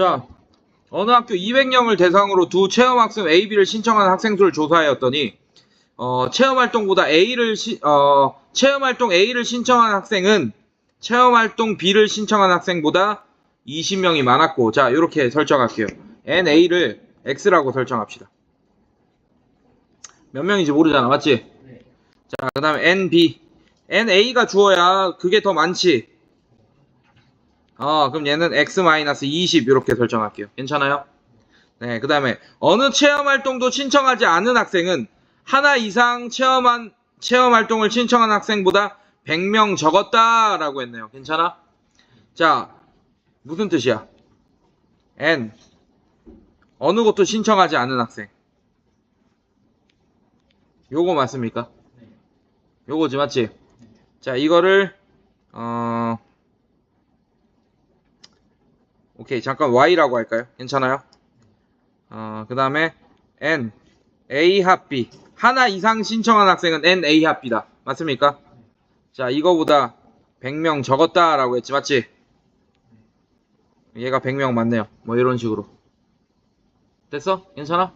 자, 어느 학교 200명을 대상으로 두 체험학습 A, B를 신청한 학생 수를 조사하였더니 어, 체험활동보다 A를 시- 어, 체험활동 A를 신청한 학생은 체험활동 B를 신청한 학생보다 20명이 많았고 자 이렇게 설정할게요. NA를 X라고 설정합시다. 몇 명인지 모르잖아 맞지? 네. 자그 다음에 NB NA가 주어야 그게 더 많지 어, 그럼 얘는 x-20 이렇게 설정할게요. 괜찮아요? 네, 그 다음에 어느 체험 활동도 신청하지 않은 학생은 하나 이상 체험한 체험 활동을 신청한 학생보다 100명 적었다라고 했네요. 괜찮아? 자, 무슨 뜻이야? n 어느 것도 신청하지 않은 학생. 요거 맞습니까? 요거지 맞지? 자, 이거를 어 오케이 잠깐 y라고 할까요? 괜찮아요? 어, 그 다음에 n a 합 b 하나 이상 신청한 학생은 n a 합 b다 맞습니까? 자 이거보다 100명 적었다 라고 했지 맞지? 얘가 100명 맞네요 뭐 이런 식으로 됐어? 괜찮아?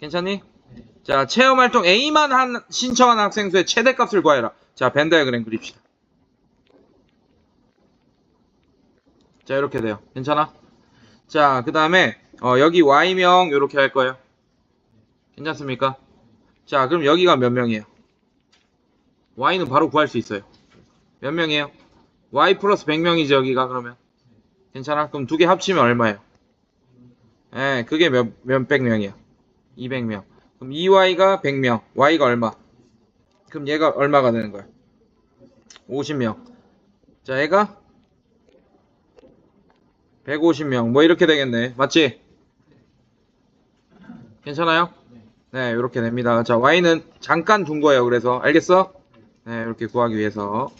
괜찮니? 자 체험활동 A만 한 신청한 학생 수의 최대값을 구하여라 자 벤다이그램 그립시다 자 이렇게 돼요 괜찮아? 자 그 다음에 어, 여기 y명 이렇게 할 거예요 괜찮습니까? 자 그럼 여기가 몇 명이에요? y는 바로 구할 수 있어요 몇 명이에요? y 플러스 100명이죠 여기가 그러면 괜찮아? 그럼 두 개 합치면 얼마예요? 예 그게 몇, 몇백 명이야 200명 그럼 2y가 100명 y가 얼마? 그럼 얘가 얼마가 되는 거야? 50명 자 얘가 150명 뭐 이렇게 되겠네 맞지? 괜찮아요? 네 이렇게 됩니다 자 y는 잠깐 둔 거예요 그래서 알겠어? 네 이렇게 구하기 위해서.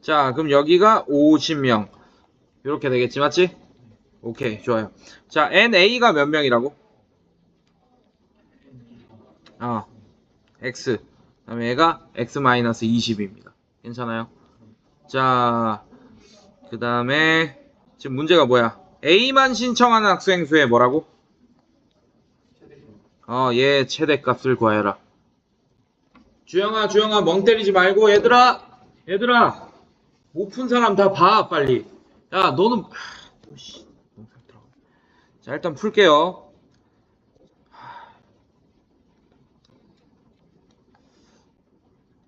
자 그럼 여기가 50명 이렇게 되겠지 맞지? 오케이 좋아요 자 NA가 몇 명이라고? 어, x. 그 다음에 얘가 x-20입니다. 괜찮아요? 자, 그 다음에, 지금 문제가 뭐야? A만 신청하는 학생 수의 뭐라고? 어, 얘 최대값을 구하여라. 주영아, 주영아, 멍 때리지 말고, 얘들아! 얘들아! 못 푼 사람 다 봐, 빨리. 야, 너는. 자, 일단 풀게요.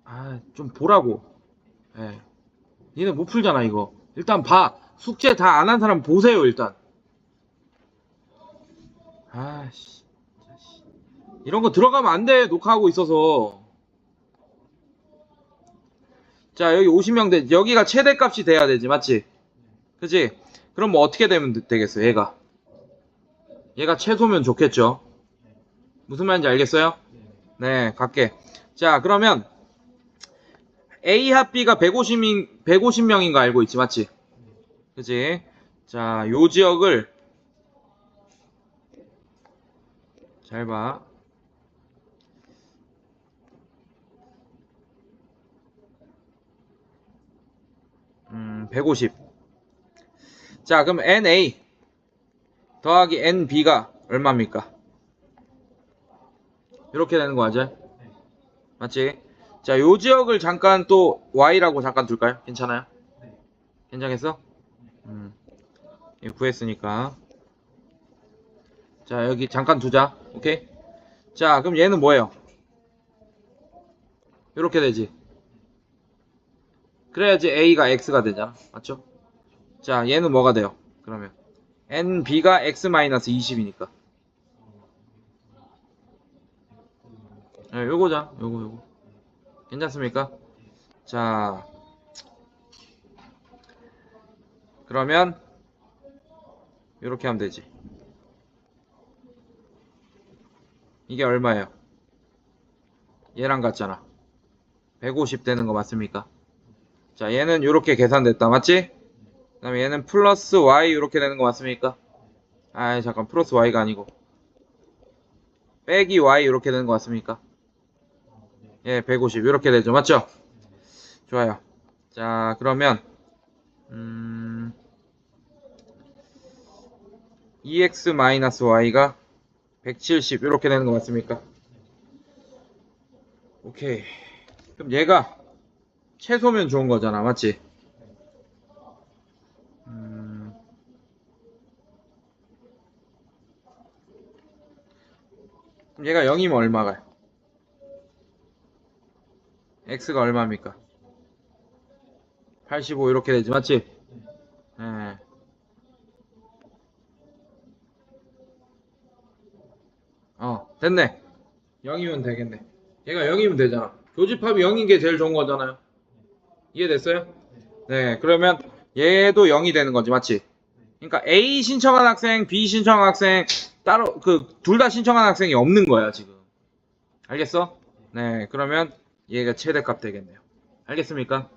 아, 좀 보라고. 예. 니네 못 풀잖아, 이거. 일단 봐. 숙제 다 안 한 사람 보세요, 일단. 아씨. 이런 거 들어가면 안 돼, 녹화하고 있어서. 자, 여기 50명 돼. 여기가 최대 값이 돼야 되지, 맞지? 그지? 그럼 뭐 어떻게 되면 되- 되겠어, 얘가? 얘가 최소면 좋겠죠? 무슨 말인지 알겠어요? 네, 갈게. 자, 그러면 A 합 B가 150명, 150명인 거 알고 있지, 맞지? 그지? 자, 요 지역을 잘 봐. 음, 150. 자, 그럼 NA 더하기 NB가 얼마입니까? 이렇게 되는 거 맞아요? 맞지? 자, 요 지역을 잠깐 또 Y라고 잠깐 둘까요? 괜찮아요? 괜찮겠어? 음. 이거 구했으니까. 자, 여기 잠깐 두자. 오케이? 자, 그럼 얘는 뭐예요? 이렇게 되지. 그래야지 A가 X가 되잖아. 맞죠? 자, 얘는 뭐가 돼요? 그러면. NB가 X-20이니까. 네, 요거자. 요거, 요거. 괜찮습니까? 자, 그러면 이렇게 하면 되지. 이게 얼마예요? 얘랑 같잖아. 150 되는 거 맞습니까? 자, 얘는 이렇게 계산됐다. 맞지? 그 다음에 얘는 플러스 y 이렇게 되는 거 맞습니까? 아, 잠깐 플러스 y가 아니고 빼기 y 이렇게 되는 것 같습니까? 예, 150 이렇게 되죠. 맞죠? 좋아요. 자, 그러면 음, 2x-y가 170 이렇게 되는 것 같습니까? 오케이. 그럼 얘가 최소면 좋은 거잖아. 맞지? 음, 얘가 0이면 얼마가요? X가 얼마입니까? 85 이렇게 되지. 맞지? 예. 어, 됐네. 0이면 되겠네. 얘가 0이면 되잖아. 교집합이 0인 게 제일 좋은 거잖아요. 이해됐어요? 네, 그러면 얘도 0이 되는 거지, 맞지? 그러니까 A 신청한 학생, B 신청한 학생 따로 그 둘 다 신청한 학생이 없는 거야, 지금. 알겠어? 네, 그러면 얘가 최대값 되겠네요. 알겠습니까?